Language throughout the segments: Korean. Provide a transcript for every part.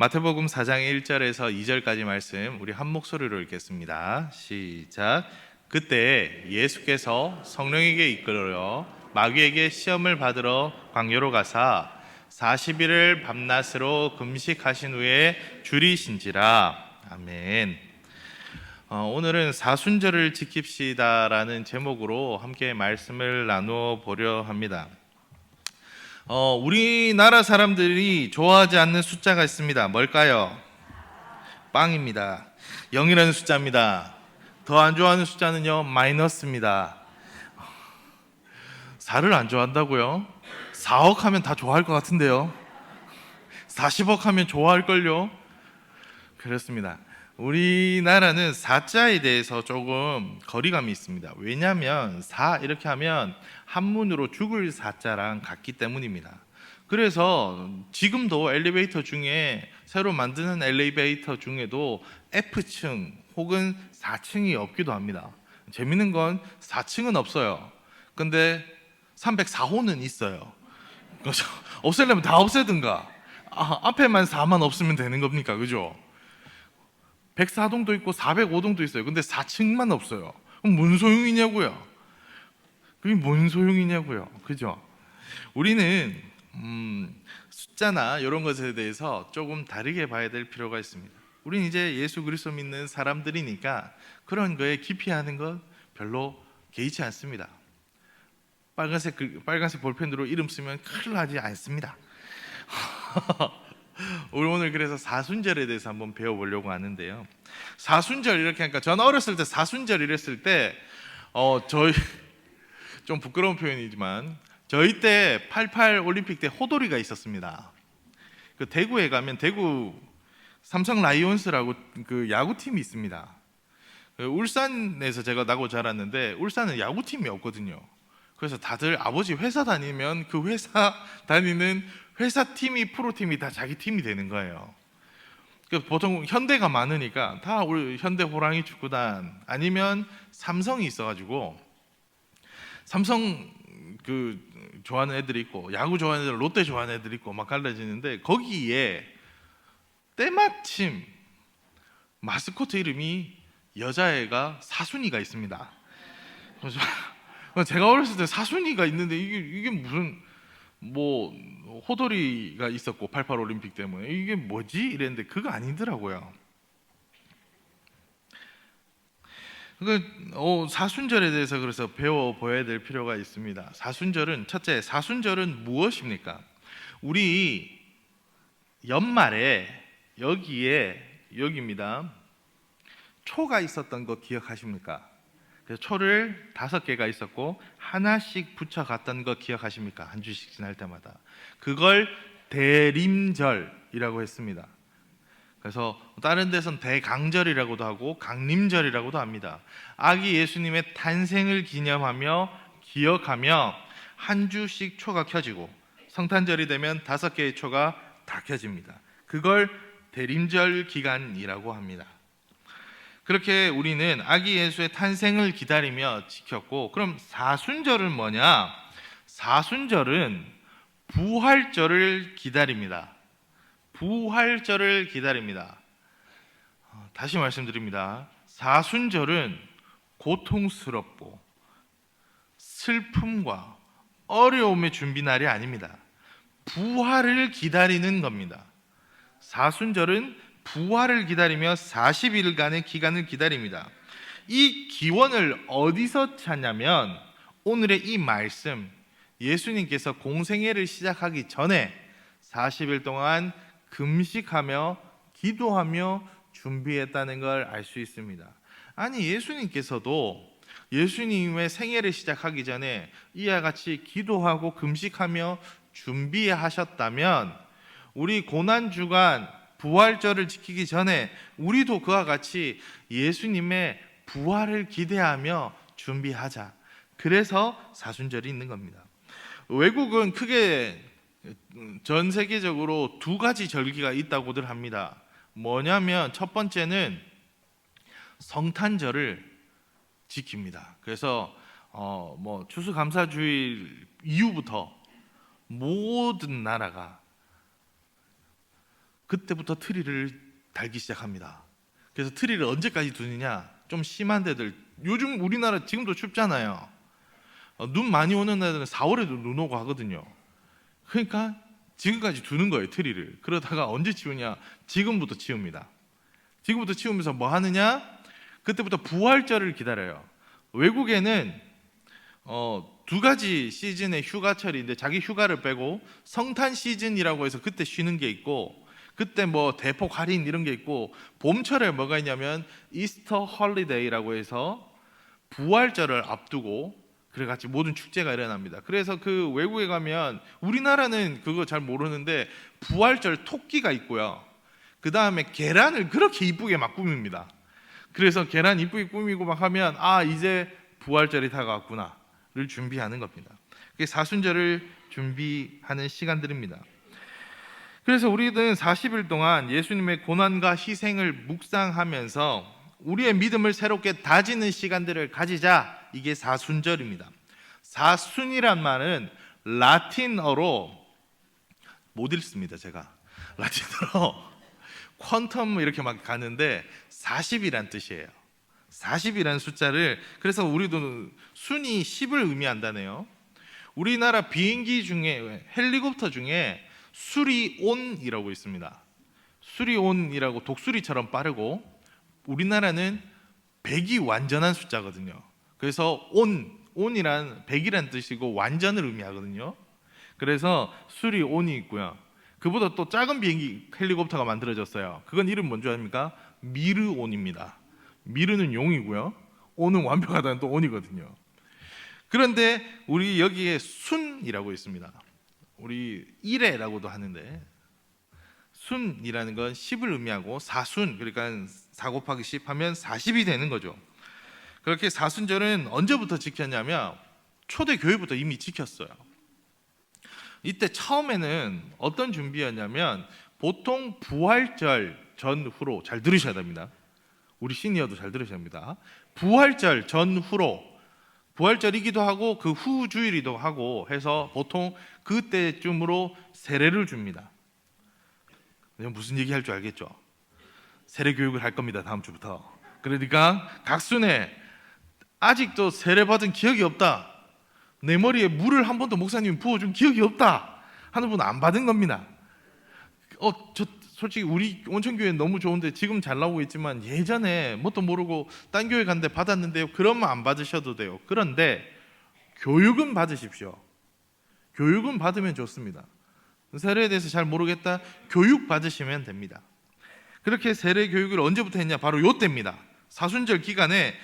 마태복음 4장 1절에서 2절까지 말씀 우리 한 목소리로 읽겠습니다. 시작. 그때 예수께서 성령에게 이끌어 마귀에게 시험을 받으러 광야로 가사 40일을 밤낮으로 금식하신 후에 줄이신지라. 아멘. 어, 오늘은 사순절을 지킵시다라는 제목으로 함께 말씀을 나누어 보려 합니다. 어, 우리나라 사람들이 좋아하지 않는 숫자가 있습니다. 뭘까요? 빵입니다. 0이라는 숫자입니다. 더 안 좋아하는 숫자는요, 마이너스입니다. 4를 안 좋아한다고요? 4억 하면 다 좋아할 것 같은데요. 40억 하면 좋아할걸요? 그렇습니다. 우리나라는 4자에 대해서 조금 거리감이 있습니다. 왜냐하면 4 이렇게 하면 한문으로 죽을 4자랑 같기 때문입니다. 그래서 지금도 엘리베이터 중에 새로 만드는 엘리베이터 중에도 F층 혹은 4층이 없기도 합니다. 재밌는 건 4층은 없어요. 근데 304호는 있어요. 없애려면 다 없애든가. 아, 앞에만 4만 없으면 되는 겁니까? 그죠? 104동도 있고 405동도 있어요. 근데 4층만 없어요. 그럼 뭔 소용이냐고요? 그게 뭔 소용이냐고요? 그죠? 우리는 음, 숫자나 이런 것에 대해서 조금 다르게 봐야 될 필요가 있습니다. 우리는 이제 예수 그리스도 믿는 사람들이니까 그런 거에 기피하는 것 별로 개의치 않습니다. 빨간색 글- 빨간색 볼펜으로 이름 쓰면 큰일 나지 않습니다. 우리 오늘 그래서 사순절에 대해서 한번 배워보려고 하는데요. 사순절 이렇게 하니까 전 어렸을 때 사순절 이랬을 때 어, 저희 좀 부끄러운 표현이지만 저희 때 88 올림픽 때 호돌이가 있었습니다. 그 대구에 가면 대구 삼성 라이온스라고 그 야구팀이 있습니다. 그 울산에서 제가 나고 자랐는데 울산은 야구팀이 없거든요. 그래서 다들 아버지 회사 다니면 그 회사 다니는 회사 팀이 프로 팀이 다 자기 팀이 되는 거예요. 그 보통 현대가 많으니까 다 우리 현대 호랑이 축구단 아니면 삼성이 있어가지고 삼성 그 좋아하는 애들이 있고 야구 좋아하는 애들 롯데 좋아하는 애들이 있고 막 갈라지는데 거기에 때마침 마스코트 이름이 여자애가 사순이가 있습니다. 그래서 제가 어렸을 때 사순이가 있는데 이게 이게 무슨 뭐 호돌이가 있었고 88 올림픽 때문에 이게 뭐지 이랬는데 그거 아니더라고요. 그 어, 사순절에 대해서 그래서 배워 보아야 될 필요가 있습니다. 사순절은 첫째 사순절은 무엇입니까? 우리 연말에 여기에 여기입니다. 초가 있었던 거 기억하십니까? 초를 다섯 개가 있었고 하나씩 붙여갔던 거 기억하십니까? 한 주씩 지날 때마다 그걸 대림절이라고 했습니다. 그래서 다른 데선 대강절이라고도 하고 강림절이라고도 합니다. 아기 예수님의 탄생을 기념하며 기억하며 한 주씩 초가 켜지고 성탄절이 되면 다섯 개의 초가 다 켜집니다. 그걸 대림절 기간이라고 합니다. 그렇게 우리는 아기 예수의 탄생을 기다리며 지켰고 그럼 사순절은 뭐냐? 사순절은 부활절을 기다립니다. 부활절을 기다립니다. 어, 다시 말씀드립니다. 사순절은 고통스럽고 슬픔과 어려움의 준비 날이 아닙니다. 부활을 기다리는 겁니다. 사순절은 부활을 기다리며 40일간의 기간을 기다립니다. 이 기원을 어디서 찾냐면 오늘의 이 말씀 예수님께서 공생애를 시작하기 전에 40일 동안 금식하며 기도하며 준비했다는 걸 알 수 있습니다. 아니 예수님께서도 예수님의 생애를 시작하기 전에 이와 같이 기도하고 금식하며 준비하셨다면 우리 고난 주간 부활절을 지키기 전에 우리도 그와 같이 예수님의 부활을 기대하며 준비하자. 그래서 사순절이 있는 겁니다. 외국은 크게 전 세계적으로 두 가지 절기가 있다고들 합니다. 뭐냐면 첫 번째는 성탄절을 지킵니다. 그래서 어 뭐 추수감사주일 이후부터 모든 나라가 그때부터 트리를 달기 시작합니다. 그래서 트리를 언제까지 두느냐? 좀 심한 데들 요즘 우리나라 지금도 춥잖아요. 어, 눈 많이 오는 날들은 4월에도 눈 오고 하거든요. 그러니까 지금까지 두는 거예요 트리를. 그러다가 언제 치우냐? 지금부터 치웁니다. 지금부터 치우면서 뭐 하느냐? 그때부터 부활절을 기다려요. 외국에는 어, 두 가지 시즌의 휴가철인데 자기 휴가를 빼고 성탄 시즌이라고 해서 그때 쉬는 게 있고 그때 뭐 대폭 할인 이런 게 있고 봄철에 뭐가 있냐면 이스터 헐리데이라고 해서 부활절을 앞두고 그래같이 모든 축제가 일어납니다. 그래서 그 외국에 가면 우리나라는 그거 잘 모르는데 부활절 토끼가 있고요. 그 다음에 계란을 그렇게 이쁘게 막 꾸밉니다. 그래서 계란 이쁘게 꾸미고 막 하면 아 이제 부활절이 다가왔구나를 준비하는 겁니다. 그게 사순절을 준비하는 시간들입니다. 그래서 우리는 40일 동안 예수님의 고난과 희생을 묵상하면서 우리의 믿음을 새롭게 다지는 시간들을 가지자. 이게 사순절입니다. 사순이란 말은 라틴어로 못 읽습니다. 제가 라틴어로 퀀텀 이렇게 막 가는데 40이란 뜻이에요. 40이라는 숫자를 그래서 우리도 순이 10을 의미한다네요. 우리나라 비행기 중에 헬리콥터 중에 수리온이라고 있습니다. 수리온이라고 독수리처럼 빠르고 우리나라는 100이 완전한 숫자거든요. 그래서 온 온이란 100이란 뜻이고 완전을 의미하거든요. 그래서 수리온이 있고요. 그보다 또 작은 비행기 헬리콥터가 만들어졌어요. 그건 이름 뭔지 아십니까? 미르온입니다. 미르는 용이고요. 온은 완벽하다는 또 온이거든요. 그런데 우리 여기에 순이라고 있습니다. 우리 일회라고도 하는데 순이라는 건 10을 의미하고 사순 그러니까 4 곱하기 10 하면 40이 되는 거죠. 그렇게 사순절은 언제부터 지켰냐면 초대 교회부터 이미 지켰어요. 이때 처음에는 어떤 준비였냐면 보통 부활절 전후로 잘 들으셔야 됩니다. 우리 시니어도 잘 들으셔야 합니다. 부활절 전후로 부활절이기도 하고 그 후 주일이기도 하고 해서 보통 그때쯤으로 세례를 줍니다. 무슨 얘기 할 줄 알겠죠? 세례 교육을 할 겁니다. 다음 주부터. 그러니까 각순에 아직도 세례 받은 기억이 없다. 내 머리에 물을 한 번도 목사님이 부어준 기억이 없다. 하는 분은 안 받은 겁니다. 어, 저 솔직히 우리 온천 교회 너무 좋은데 지금 잘 나오고 있지만 예전에 뭣도 모르고 딴 교회 갔는데 받았는데요. 그러면 안 받으셔도 돼요. 그런데 교육은 받으십시오. 교육은 받으면 좋습니다. 세례에 대해서 잘 모르겠다. 교육 받으시면 됩니다. 그렇게 세례 교육을 언제부터 했냐? 바로 요 때입니다. 사순절 기간에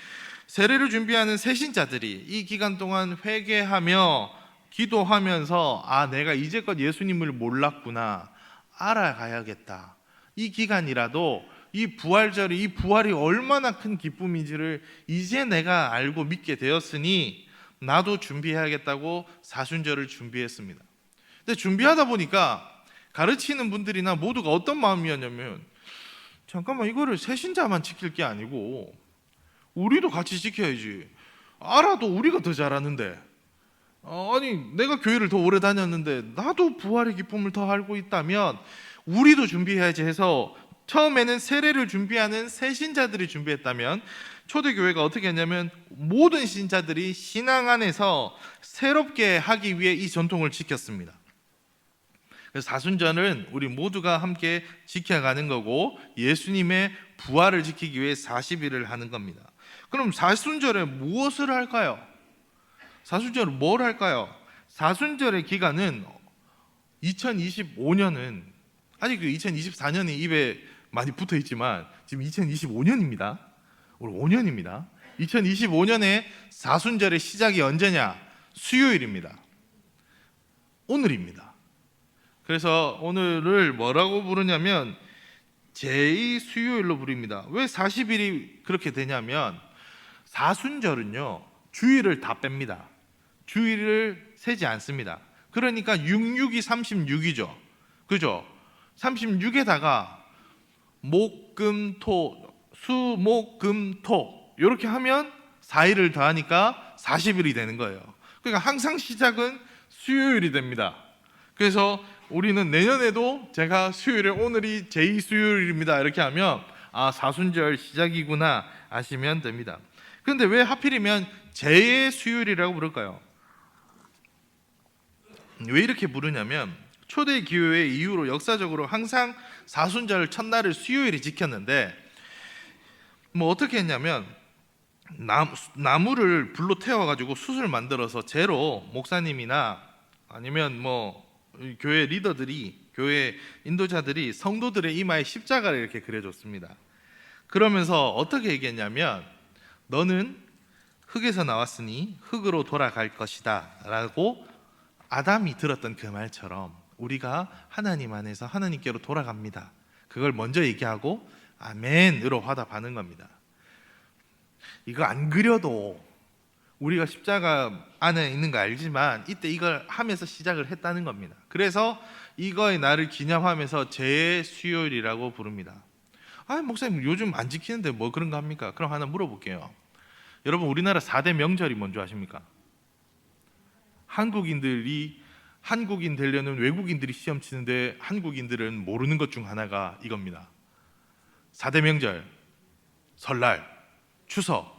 세례를 준비하는 새신자들이 이 기간 동안 회개하며 기도하면서 아 내가 이제껏 예수님을 몰랐구나 알아가야겠다 이 기간이라도 이 부활절이 이 부활이 얼마나 큰 기쁨인지를 이제 내가 알고 믿게 되었으니 나도 준비해야겠다고 사순절을 준비했습니다. 근데 준비하다 보니까 가르치는 분들이나 모두가 어떤 마음이었냐면 잠깐만 이거를 새신자만 지킬 게 아니고 우리도 같이 지켜야지. 알아도 우리가 더 잘하는데. 어, 아니 내가 교회를 더 오래 다녔는데 나도 부활의 기쁨을 더 알고 있다면 우리도 준비해야지 해서 처음에는 세례를 준비하는 새 신자들이 준비했다면 초대 교회가 어떻게 했냐면 모든 신자들이 신앙 안에서 새롭게 하기 위해 이 전통을 지켰습니다. 그래서 사순절은 우리 모두가 함께 지켜가는 거고 예수님의 부활을 지키기 위해 40일을 하는 겁니다. 그럼 사순절에 무엇을 할까요? 사순절은 뭘 할까요? 사순절의 기간은 2025년은 아직 2024년이 입에 많이 붙어 있지만 지금 2025년입니다. 우리 5년입니다. 2025년에 사순절의 시작이 언제냐? 수요일입니다. 오늘입니다. 그래서 오늘을 뭐라고 부르냐면 제2 수요일로 부릅니다. 왜 40일이 그렇게 되냐면 사순절은요 주일을 다 뺍니다. 주일을 세지 않습니다. 그러니까 66이 36이죠. 그죠? 36에다가 목 금 토 수 목 금 토 이렇게 하면 4일을 더하니까 40일이 되는 거예요. 그러니까 항상 시작은 수요일이 됩니다. 그래서 우리는 내년에도 제가 수요일에 오늘이 제2 수요일입니다. 이렇게 하면 아 사순절 시작이구나 아시면 됩니다. 근데 왜 하필이면 제 수요일이라고 부를까요? 왜 이렇게 부르냐면 초대 기회 이후로 역사적으로 항상 사순절 첫날을 수요일에 지켰는데 뭐 어떻게 했냐면 나, 나무 를 불로 태워가지고 숯을 만들어서 재로 목사님이나 아니면 뭐 교회 리더들이 교회 인도자들이 성도들의 이마에 십자가를 이렇게 그려줬습니다. 그러면서 어떻게 얘기했냐면 너는 흙에서 나왔으니 흙으로 돌아갈 것이다라고 아담이 들었던 그 말처럼 우리가 하나님 안에서 하나님께로 돌아갑니다. 그걸 먼저 얘기하고 아멘으로 화답하는 겁니다. 이거 안 그려도 우리가 십자가 안에 있는 거 알지만 이때 이걸 하면서 시작을 했다는 겁니다. 그래서 이거의 날을 기념하면서 제 수요일이라고 부릅니다. 아, 목사님 요즘 안 지키는데 뭐 그런 거 합니까? 그럼 하나 물어볼게요. 여러분 우리나라 4대 명절이 뭔지 아십니까? 한국인들이 한국인 되려는 외국인들이 시험 치는데 한국인들은 모르는 것 중 하나가 이겁니다. 4대 명절, 설날, 추석,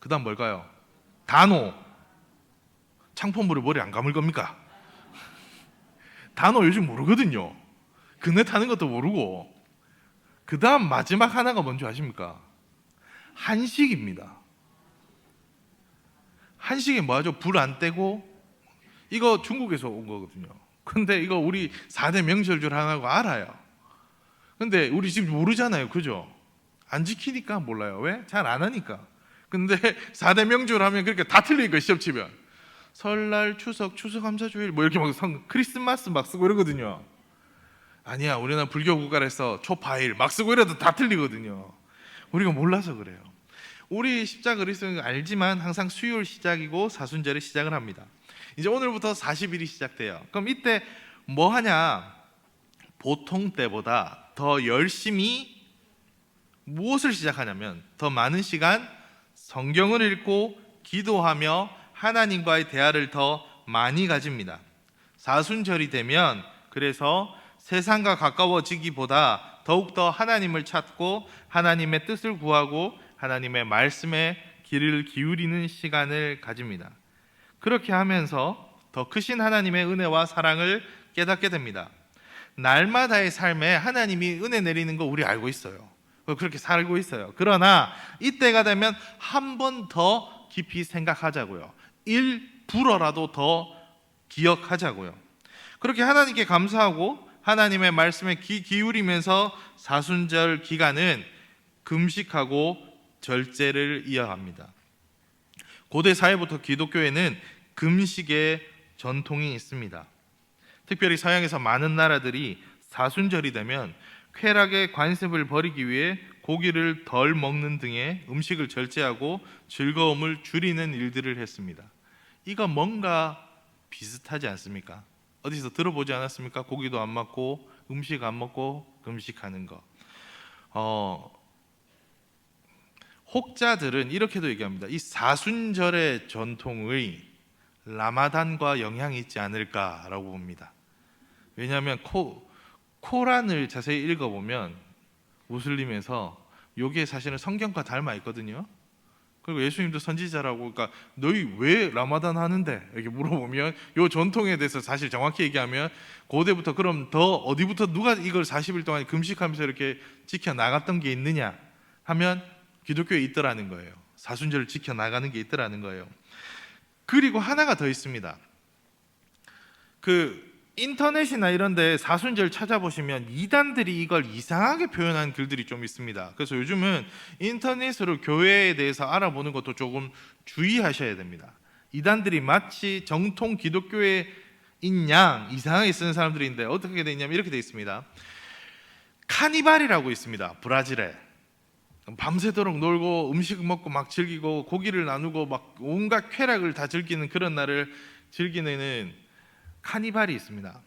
그 다음 뭘까요? 단오. 창포물을 머리 안 감을 겁니까? 단오 요즘 모르거든요. 그네 타는 것도 모르고. 그 다음 마지막 하나가 뭔지 아십니까? 한식입니다. 한식이 뭐하죠? 불 안 떼고 이거 중국에서 온 거거든요. 근데 이거 우리 4대 명절 줄 하나고 알아요. 근데 우리 지금 모르잖아요. 그죠? 안 지키니까 몰라요. 왜? 잘 안 하니까. 근데 4대 명절 하면 그렇게 다 틀리니까 시험 치면. 설날, 추석, 추수감사주일 뭐 이렇게 막 성, 크리스마스 막 쓰고 이러거든요. 아니야. 우리는 불교 국가라서 초파일 막 쓰고 이래도 다 틀리거든요. 우리가 몰라서 그래요. 우리 십자 그리스도는 알지만 항상 수요일 시작이고 사순절에 시작을 합니다. 이제 오늘부터 40일이 시작돼요. 그럼 이때 뭐 하냐? 보통 때보다 더 열심히 무엇을 시작하냐면 더 많은 시간 성경을 읽고 기도하며 하나님과의 대화를 더 많이 가집니다. 사순절이 되면 그래서 세상과 가까워지기보다 더욱더 하나님을 찾고 하나님의 뜻을 구하고 하나님의 말씀에 귀를 기울이는 시간을 가집니다. 그렇게 하면서 더 크신 하나님의 은혜와 사랑을 깨닫게 됩니다. 날마다의 삶에 하나님이 은혜 내리는 거 우리 알고 있어요. 그렇게 살고 있어요. 그러나 이때가 되면 한 번 더 깊이 생각하자고요. 일불어라도 더 기억하자고요. 그렇게 하나님께 감사하고 하나님의 말씀에 귀 기울이면서 사순절 기간은 금식하고 절제를 이어갑니다. 고대 사회부터 기독교에는 금식의 전통이 있습니다. 특별히 서양에서 많은 나라들이 사순절이 되면 쾌락의 관습을 버리기 위해 고기를 덜 먹는 등의 음식을 절제하고 즐거움을 줄이는 일들을 했습니다. 이거 뭔가 비슷하지 않습니까? 어디서 들어보지 않았습니까? 고기도 안 먹고 음식 안 먹고 금식하는 거. 어, 혹자들은 이렇게도 얘기합니다. 이 사순절의 전통의 라마단과 영향이 있지 않을까라고 봅니다. 왜냐하면 코, 코란을 자세히 읽어보면 무슬림에서 요게 사실은 성경과 닮아 있거든요. 그리고 예수님도 선지자라고 그러니까 너희 왜 라마단 하는데 이렇게 물어보면 요 전통에 대해서 사실 정확히 얘기하면 고대부터 그럼 더 어디부터 누가 이걸 40일 동안 금식하면서 이렇게 지켜 나갔던 게 있느냐 하면 기독교에 있더라는 거예요. 사순절을 지켜 나가는 게 있더라는 거예요. 그리고 하나가 더 있습니다. 그 인터넷이나 이런 데 사순절 찾아보시면 이단들이 이걸 이상하게 표현한 글들이 좀 있습니다. 그래서 요즘은 인터넷으로 교회에 대해서 알아보는 것도 조금 주의하셔야 됩니다. 이단들이 마치 정통 기독교의 인양 이상하게 쓰는 사람들이 있는데 어떻게 돼 있냐면 이렇게 돼 있습니다. 카니발이라고 있습니다. 브라질에. 밤새도록 놀고 음식 먹고 막 즐기고 고기를 나누고 막 온갖 쾌락을 다 즐기는 그런 날을 즐기는 카니발이 있습니다.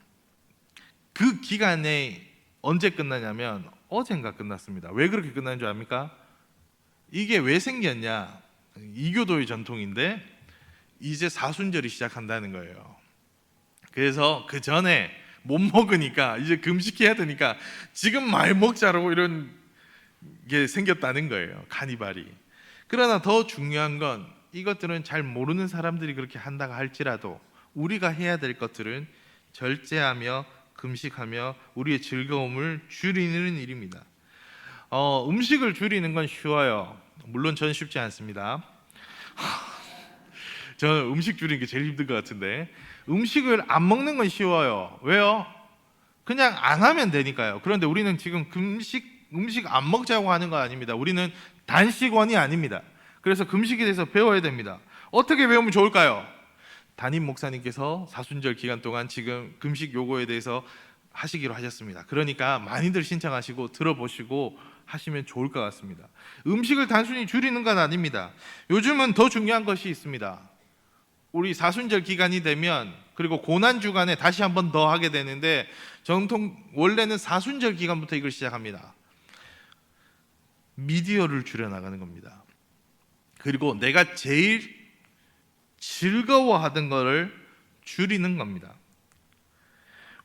그 기간에 언제 끝나냐면 어젠가 끝났습니다. 왜 그렇게 끝난 줄 압니까? 이게 왜 생겼냐? 이교도의 전통인데 이제 사순절이 시작한다는 거예요. 그래서 그 전에 못 먹으니까 이제 금식해야 되니까 지금 많이 먹자라고 이런 게 생겼다는 거예요. 카니발이. 그러나 더 중요한 건 이것들은 잘 모르는 사람들이 그렇게 한다고 할지라도 우리가 해야 될 것들은 절제하며 금식하며 우리의 즐거움을 줄이는 일입니다. 어, 음식을 줄이는 건 쉬워요. 물론 전 쉽지 않습니다. 저는 음식 줄이는 게 제일 힘든 것 같은데 음식을 안 먹는 건 쉬워요. 왜요? 그냥 안 하면 되니까요. 그런데 우리는 지금 금식 음식 안 먹자고 하는 거 아닙니다. 우리는 단식원이 아닙니다. 그래서 금식에 대해서 배워야 됩니다. 어떻게 배우면 좋을까요? 담임 목사님께서 사순절 기간 동안 지금 금식 요구에 대해서 하시기로 하셨습니다. 그러니까 많이들 신청하시고 들어보시고 하시면 좋을 것 같습니다. 음식을 단순히 줄이는 건 아닙니다. 요즘은 더 중요한 것이 있습니다. 우리 사순절 기간이 되면 그리고 고난 주간에 다시 한 번 더 하게 되는데 정통 원래는 사순절 기간부터 이걸 시작합니다. 미디어를 줄여 나가는 겁니다. 그리고 내가 제일 즐거워하던 거를 줄이는 겁니다.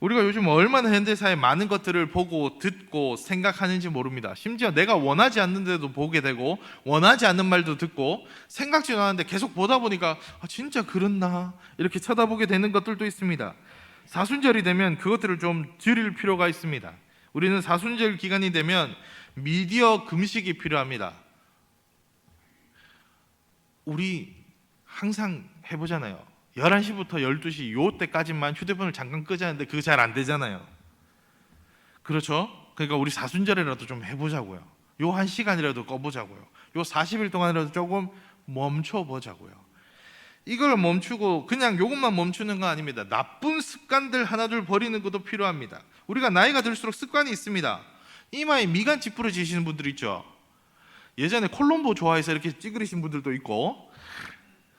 우리가 요즘 얼마나 현대사에 많은 것들을 보고 듣고 생각하는지 모릅니다. 심지어 내가 원하지 않는데도 보게 되고 원하지 않는 말도 듣고 생각지도 않았는데 계속 보다 보니까 아, 진짜 그렇나 이렇게 쳐다보게 되는 것들도 있습니다. 사순절이 되면 그것들을 좀 줄일 필요가 있습니다. 우리는 사순절 기간이 되면 미디어 금식이 필요합니다. 우리 항상 해보잖아요. 11시부터 12시 요 때까지만 휴대폰을 잠깐 끄자는데 그거 잘 안 되잖아요. 그렇죠? 그러니까 우리 사순절이라도 좀 해보자고요. 요 한 시간이라도 꺼보자고요. 요 40일 동안이라도 조금 멈춰보자고요. 이걸 멈추고 그냥 요것만 멈추는 거 아닙니다. 나쁜 습관들 하나둘 버리는 것도 필요합니다. 우리가 나이가 들수록 습관이 있습니다. 이마에 미간 찌푸러지시는 분들 있죠. 예전에 콜롬보 좋아해서 이렇게 찌그리신 분들도 있고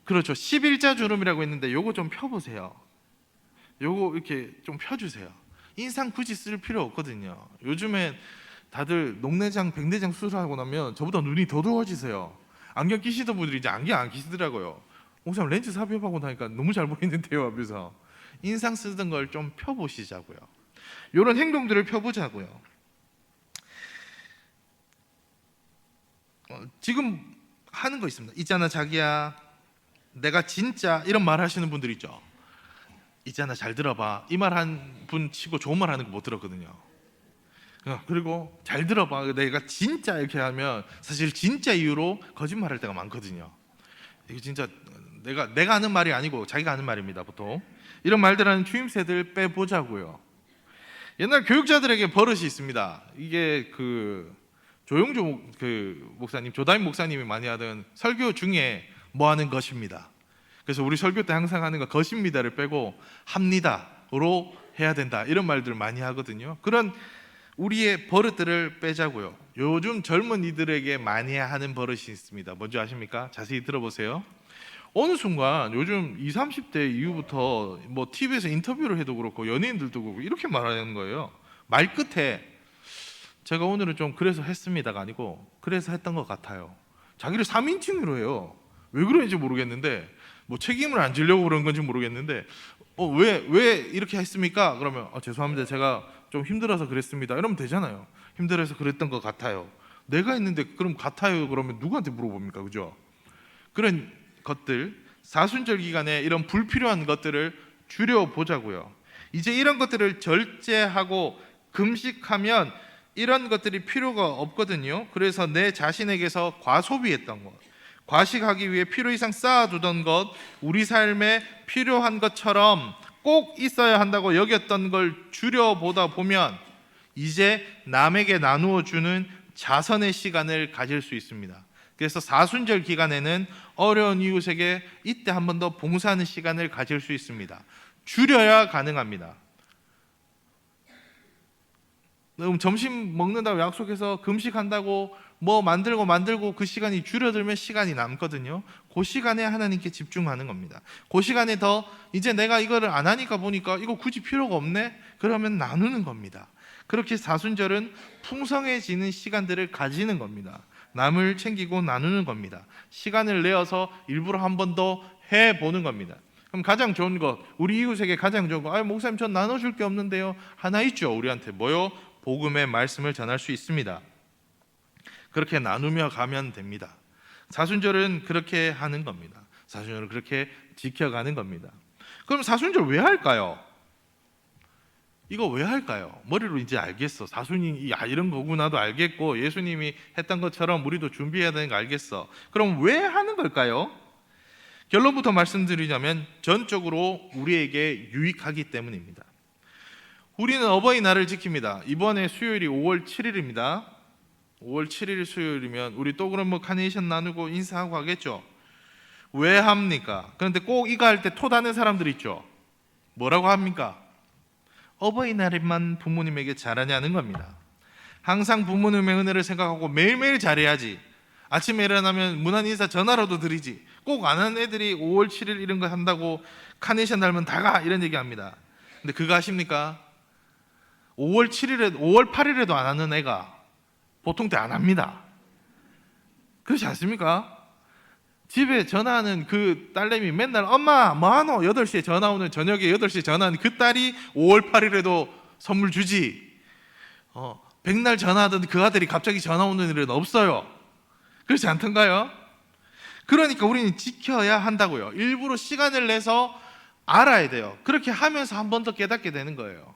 그렇죠. 11자 주름이라고 했는데 요거 좀 펴보세요. 요거 이렇게 좀 펴주세요. 인상 굳이 쓸 필요 없거든요. 요즘엔 다들 녹내장, 백내장 수술하고 나면 저보다 눈이 더 더워지세요. 안경 끼시던 분들이 이제 안경 안 끼시더라고요. 목사님 렌즈 삽입하고 나니까 너무 잘 보이는데요. 하면서 인상 쓰던 걸 좀 펴보시자고요. 이런 행동들을 펴보자고요. 어, 지금 하는 거 있습니다. 있잖아 자기야 내가 진짜 이런 말 하시는 분들 있죠. 있잖아 잘 들어봐 이 말 한 분 치고 좋은 말 하는 거 못 들었거든요. 어, 그리고 잘 들어봐 내가 진짜 이렇게 하면 사실 진짜 이유로 거짓말 할 때가 많거든요. 이게 진짜 내가 내가 하는 말이 아니고 자기가 하는 말입니다 보통 이런 말들하는 추임새들 빼보자고요. 옛날 교육자들에게 버릇이 있습니다. 이게 그 목- 그 목사님, 조다임 목사님이 많이 하던 설교 중에 뭐 하는 것입니다. 그래서 우리 설교 때 항상 하는 거 것입니다를 빼고 합니다로 해야 된다 이런 말들을 많이 하거든요. 그런 우리의 버릇들을 빼자고요. 요즘 젊은 이들에게 많이 하는 버릇이 있습니다. 뭔지 아십니까? 자세히 들어보세요. 어느 순간 요즘 20, 30대 이후부터 뭐 TV에서 인터뷰를 해도 그렇고 연예인들도 그렇고 이렇게 말하는 거예요. 말 끝에 제가 오늘은 좀 그래서 했습니다가 아니고 그래서 했던 것 같아요. 자기를 3인칭으로 해요. 왜 그런지 모르겠는데 뭐 책임을 안 지려고 그런 건지 모르겠는데 어, 왜, 왜 이렇게 했습니까? 그러면 아, 죄송합니다. 제가 좀 힘들어서 그랬습니다. 이러면 되잖아요. 힘들어서 그랬던 것 같아요. 내가 했는데 그럼 같아요. 그러면 누구한테 물어봅니까? 그죠? 그런 것들 사순절 기간에 이런 불필요한 것들을 줄여 보자고요. 이제 이런 것들을 절제하고 금식하면 이런 것들이 필요가 없거든요. 그래서 내 자신에게서 과소비했던 것, 과식하기 위해 필요 이상 쌓아두던 것, 우리 삶에 필요한 것처럼 꼭 있어야 한다고 여겼던 걸 줄여보다 보면 이제 남에게 나누어 주는 자선의 시간을 가질 수 있습니다. 그래서 사순절 기간에는 어려운 이웃에게 이때 한 번 더 봉사하는 시간을 가질 수 있습니다. 줄여야 가능합니다. 그럼 점심 먹는다고 약속해서 금식한다고 뭐 만들고 만들고 그 시간이 줄어들면 시간이 남거든요. 그 시간에 하나님께 집중하는 겁니다. 그 시간에 더 이제 내가 이거를 안 하니까 보니까 이거 굳이 필요가 없네. 그러면 나누는 겁니다. 그렇게 사순절은 풍성해지는 시간들을 가지는 겁니다. 남을 챙기고 나누는 겁니다. 시간을 내어서 일부러 한 번 더 해 보는 겁니다. 그럼 가장 좋은 것, 우리 이웃에게 가장 좋은 거, 아 목사님 전 나눠줄 게 없는데요. 하나 있죠. 우리한테 뭐요? 복음의 말씀을 전할 수 있습니다. 그렇게 나누며 가면 됩니다. 사순절은 그렇게 하는 겁니다. 사순절을 그렇게 지켜가는 겁니다. 그럼 사순절 왜 할까요? 이거 왜 할까요? 머리로 이제 알겠어. 사순이 야 이런 거구나도 알겠고 예수님이 했던 것처럼 우리도 준비해야 되는 거 알겠어. 그럼 왜 하는 걸까요? 결론부터 말씀드리자면 전적으로 우리에게 유익하기 때문입니다. 우리는 어버이날을 지킵니다. 이번에 수요일이 5월 7일입니다. 5월 7일 수요일이면 우리 또 그럼 뭐 카네이션 나누고 인사하고 하겠죠. 왜 합니까? 그런데 꼭 이거 할 때 토다는 사람들 있죠. 뭐라고 합니까? 어버이날에만 부모님에게 잘하냐는 겁니다. 항상 부모님의 은혜를 생각하고 매일매일 잘해야지. 아침에 일어나면 문안 인사 전화로도 드리지. 꼭안 하는 애들이 5월 7일 이런 거 한다고 카네이션 달면 다가 이런 얘기 합니다. 근데 그거 아십니까? 5월 7일에 5월 8일에도 안 하는 애가 보통 때 안 합니다. 그렇지 않습니까? 집에 전화하는 그 딸내미 맨날 엄마 뭐하노 8시에 전화 오는 저녁에 8시에 전화하는 그 딸이 5월 8일에도 선물 주지 어, 백날 전화하던 그 아들이 갑자기 전화 오는 일은 없어요 그렇지 않던가요? 그러니까 우리는 지켜야 한다고요 일부러 시간을 내서 알아야 돼요 그렇게 하면서 한 번 더 깨닫게 되는 거예요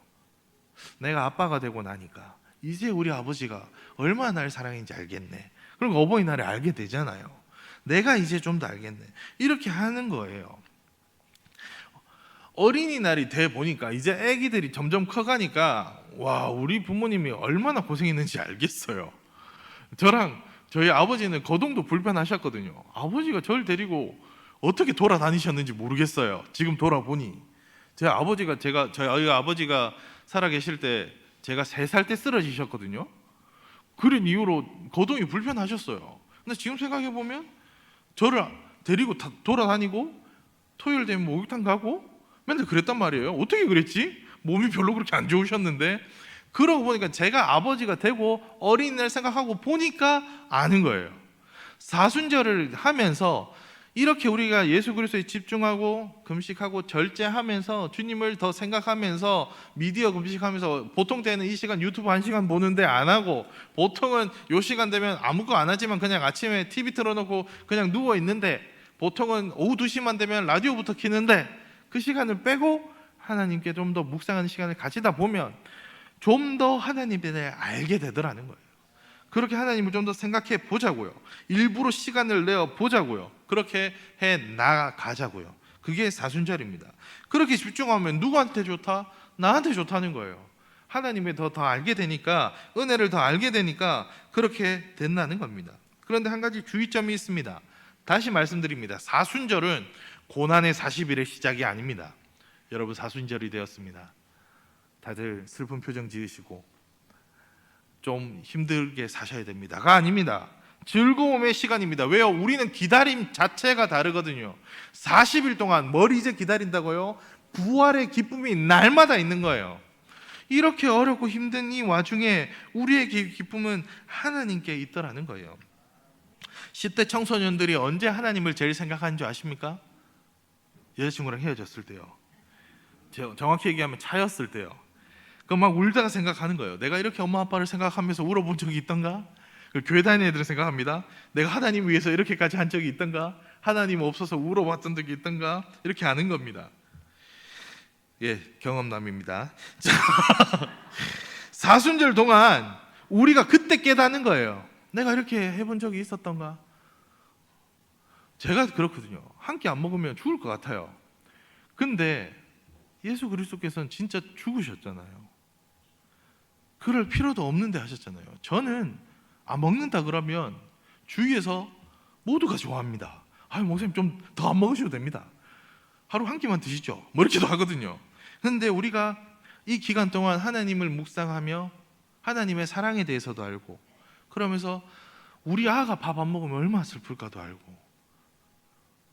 내가 아빠가 되고 나니까 이제 우리 아버지가 얼마나 날 사랑했는지 알겠네 그리고 어버이날에 알게 되잖아요 내가 이제 좀 더 알겠네. 이렇게 하는 거예요. 어린이날이 돼 보니까 이제 아기들이 점점 커가니까 와 우리 부모님이 얼마나 고생했는지 알겠어요. 저랑 저희 아버지는 거동도 불편하셨거든요. 아버지가 저를 데리고 어떻게 돌아다니셨는지 모르겠어요. 지금 돌아보니 제 아버지가 제가 저희 아버지가 살아 계실 때 제가 세 살 때 쓰러지셨거든요. 그런 이유로 거동이 불편하셨어요. 근데 지금 생각해 보면 저를 데리고 다 돌아다니고 토요일 되면 목욕탕 가고 맨날 그랬단 말이에요. 어떻게 그랬지? 몸이 별로 그렇게 안 좋으셨는데 그러고 보니까 제가 아버지가 되고 어린이날 생각하고 보니까 아는 거예요. 사순절을 하면서 이렇게 우리가 예수 그리스도에 집중하고 금식하고 절제하면서 주님을 더 생각하면서 미디어 금식하면서 보통 때는 이 시간 유튜브 한 시간 보는데 안 하고 보통은 요 시간 되면 아무것도 안 하지만 그냥 아침에 TV 틀어놓고 그냥 누워 있는데 보통은 오후 2시만 되면 라디오부터 키는데 그 시간을 빼고 하나님께 좀 더 묵상하는 시간을 가지다 보면 좀 더 하나님에 대해 알게 되더라는 거예요. 그렇게 하나님을 좀 더 생각해 보자고요. 일부러 시간을 내어 보자고요. 그렇게 해 나가자고요. 그게 사순절입니다. 그렇게 집중하면 누구한테 좋다? 나한테 좋다는 거예요. 하나님을 더, 더 알게 되니까, 은혜를 더 알게 되니까 그렇게 된다는 겁니다. 그런데 한 가지 주의점이 있습니다. 다시 말씀드립니다. 사순절은 고난의 40일의 시작이 아닙니다. 여러분, 사순절이 되었습니다. 다들 슬픈 표정 지으시고, 좀 힘들게 사셔야 됩니다가 아닙니다. 즐거움의 시간입니다. 왜요? 우리는 기다림 자체가 다르거든요. 40일 동안 뭘 이제 기다린다고요? 부활의 기쁨이 날마다 있는 거예요. 이렇게 어렵고 힘든 이 와중에 우리의 기쁨은 하나님께 있더라는 거예요. 10대 청소년들이 언제 하나님을 제일 생각하는 줄 아십니까? 여자친구랑 헤어졌을 때요. 정확히 얘기하면 차였을 때요. 그막 울다가 생각하는 거예요. 내가 이렇게 엄마 아빠를 생각하면서 울어본 적이 있던가? 그 교회 다니는 애들은 생각합니다. 내가 하나님 위해서 이렇게까지 한 적이 있던가? 하나님 없어서 울어봤던 적이 있던가? 이렇게 아는 겁니다. 예, 경험남입니다. 자, 사순절 동안 우리가 그때 깨닫는 거예요. 내가 이렇게 해본 적이 있었던가? 제가 그렇거든요. 한 끼 안 먹으면 죽을 것 같아요. 근데 예수 그리스도께서는 진짜 죽으셨잖아요. 그럴 필요도 없는데 하셨잖아요. 저는 안 먹는다 그러면 주위에서 모두가 좋아합니다. 아, 목사님 좀 더 안 먹으셔도 됩니다. 하루 한 끼만 드시죠. 뭐 이렇게도 하거든요. 근데 우리가 이 기간 동안 하나님을 묵상하며 하나님의 사랑에 대해서도 알고 그러면서 우리 아가 밥 안 먹으면 얼마나 슬플까도 알고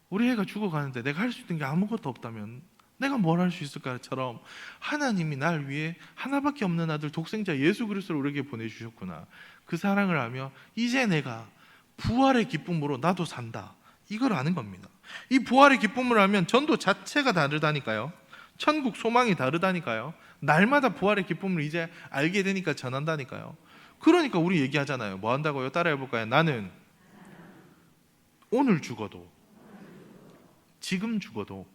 우리 애가 죽어가는데 내가 할 수 있는 게 아무것도 없다면 내가 뭘 할 수 있을까처럼 하나님이 날 위해 하나밖에 없는 아들 독생자 예수 그리스도를 우리에게 보내주셨구나. 그 사랑을 알며 이제 내가 부활의 기쁨으로 나도 산다. 이걸 아는 겁니다. 이 부활의 기쁨을 알면 전도 자체가 다르다니까요. 천국 소망이 다르다니까요. 날마다 부활의 기쁨을 이제 알게 되니까 전한다니까요. 그러니까 우리 얘기하잖아요. 뭐 한다고요? 따라해 볼까요? 나는 오늘 죽어도 지금 죽어도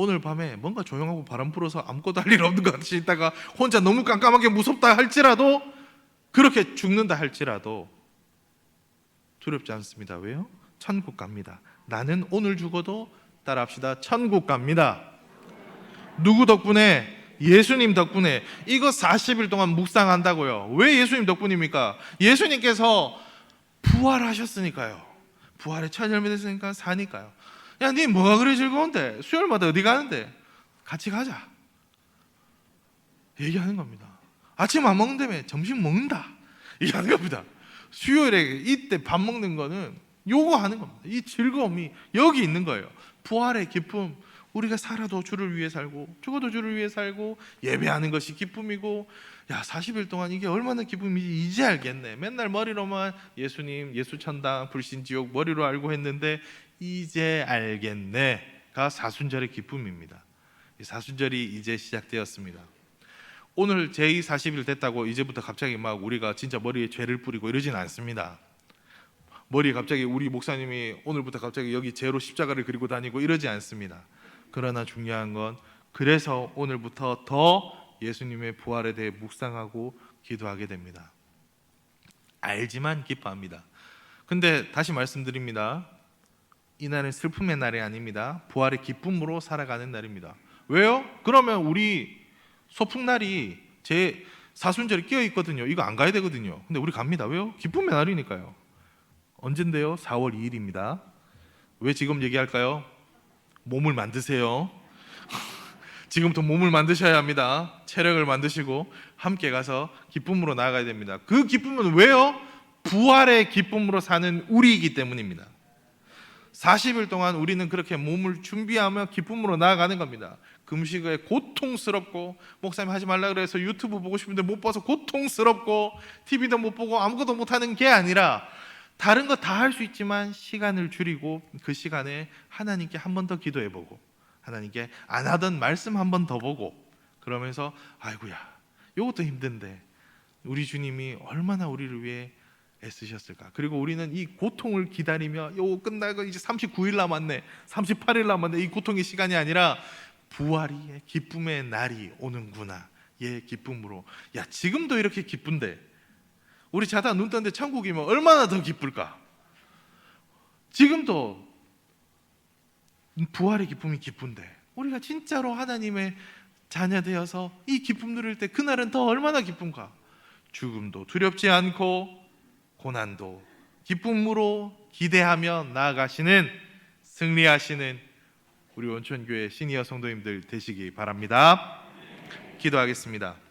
오늘 밤에 뭔가 조용하고 바람 불어서 아무것도 할 일 없는 것 같이 있다가 혼자 너무 깜깜하게 무섭다 할지라도 그렇게 죽는다 할지라도 두렵지 않습니다. 왜요? 천국 갑니다. 나는 오늘 죽어도 따라합시다. 천국 갑니다. 누구 덕분에? 예수님 덕분에 이거 40일 동안 묵상한다고요. 왜 예수님 덕분입니까? 예수님께서 부활하셨으니까요. 부활의 첫 열매 됐으니까 사니까요. 야, 니 뭐가 그래 즐거운데? 수요일마다 어디 가는데? 같이 가자. 얘기하는 겁니다. 아침 안 먹는다며 점심 먹는다. 얘기하는 겁니다. 수요일에 이때 밥 먹는 거는 요거 하는 겁니다. 이 즐거움이 여기 있는 거예요. 부활의 기쁨. 우리가 살아도 주를 위해 살고 죽어도 주를 위해 살고 예배하는 것이 기쁨이고 야 40일 동안 이게 얼마나 기쁨인지 이제 알겠네. 맨날 머리로만 예수님, 예수 천당, 불신 지옥 머리로 알고 했는데 이제 알겠네가 사순절의 기쁨입니다. 이 사순절이 이제 시작되었습니다. 오늘 제2 40일 됐다고 이제부터 갑자기 막 우리가 진짜 머리에 죄를 뿌리고 이러진 않습니다. 머리에 갑자기 우리 목사님이 오늘부터 갑자기 여기 죄로 십자가를 그리고 다니고 이러지 않습니다. 그러나 중요한 건 그래서 오늘부터 더 예수님의 부활에 대해 묵상하고 기도하게 됩니다. 알지만 기뻐합니다. 근데 다시 말씀드립니다. 이 날은 슬픔의 날이 아닙니다. 부활의 기쁨으로 살아가는 날입니다. 왜요? 그러면 우리 소풍날이 제 사순절에 끼어 있거든요. 이거 안 가야 되거든요. 근데 우리 갑니다. 왜요? 기쁨의 날이니까요. 언젠데요? 4월 2일입니다. 왜 지금 얘기할까요? 몸을 만드세요. 지금부터 몸을 만드셔야 합니다. 체력을 만드시고 함께 가서 기쁨으로 나아가야 됩니다. 그 기쁨은 왜요? 부활의 기쁨으로 사는 우리이기 때문입니다. 40일 동안 우리는 그렇게 몸을 준비하며 기쁨으로 나아가는 겁니다. 금식에 고통스럽고 목사님 하지 말라 그래서 유튜브 보고 싶은데 못 봐서 고통스럽고 TV도 못 보고 아무것도 못 하는 게 아니라 다른 거 다 할 수 있지만 시간을 줄이고 그 시간에 하나님께 한 번 더 기도해 보고 하나님께 안 하던 말씀 한 번 더 보고 그러면서 아이고야 이것도 힘든데 우리 주님이 얼마나 우리를 위해 애쓰셨을까. 그리고 우리는 이 고통을 기다리며 요 끝나고 이제 39일 남았네. 38일 남았네. 이 고통의 시간이 아니라 부활이 기쁨의 날이 오는구나. 예, 기쁨으로. 야, 지금도 이렇게 기쁜데 우리 자다 눈 떴는데 천국이면 얼마나 더 기쁠까? 지금도 부활의 기쁨이 기쁜데 우리가 진짜로 하나님의 자녀 되어서 이 기쁨 누릴 때 그날은 더 얼마나 기쁜가? 죽음도 두렵지 않고 고난도 기쁨으로 기대하며 나아가시는 승리하시는 우리 원천교회 시니어 성도님들 되시기 바랍니다. 기도하겠습니다.